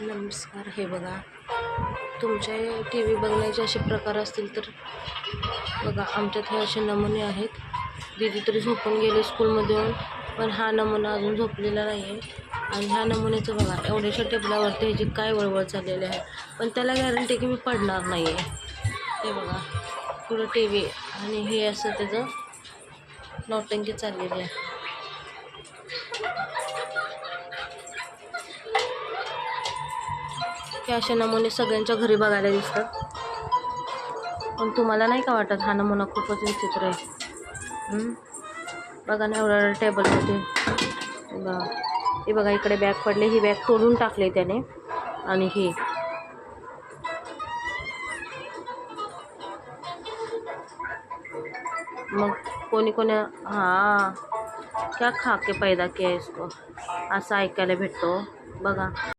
नमस्कार हे बघा. तुमच्या टी व्ही बघण्याचे असे प्रकार असतील तर बघा आमच्यात हे असे नमुने आहेत. दिदी तरी झोपून गेले स्कूलमध्ये पण हा नमुना अजून झोपलेला नाही आहे आणि ह्या नमुन्याचं बघा एवढ्याशा टेबलावरती ह्याची काय वळवळ चाललेली आहे पण त्याला गॅरंटी की मी पडणार नाही आहे हे बघा पुढं टी व्ही आणि हे असं त्याचं नौटंकी चाललेली आहे. हे असे नमुने सगळ्यांच्या घरी बघायला दिसतात. पण तुम्हाला नाही का वाटत हा नमुना खूपच विचित्र आहे? बघा ना एवढ्या टेबलमध्ये. बघा. हे बघा इकडे बॅग पडले. ही बॅग तोडून टाकली त्याने. आणि ही. मग कोणी कोणी हां. क्या खा के पैदा किया इसको? असं ऐकायला भेटतो. बघा.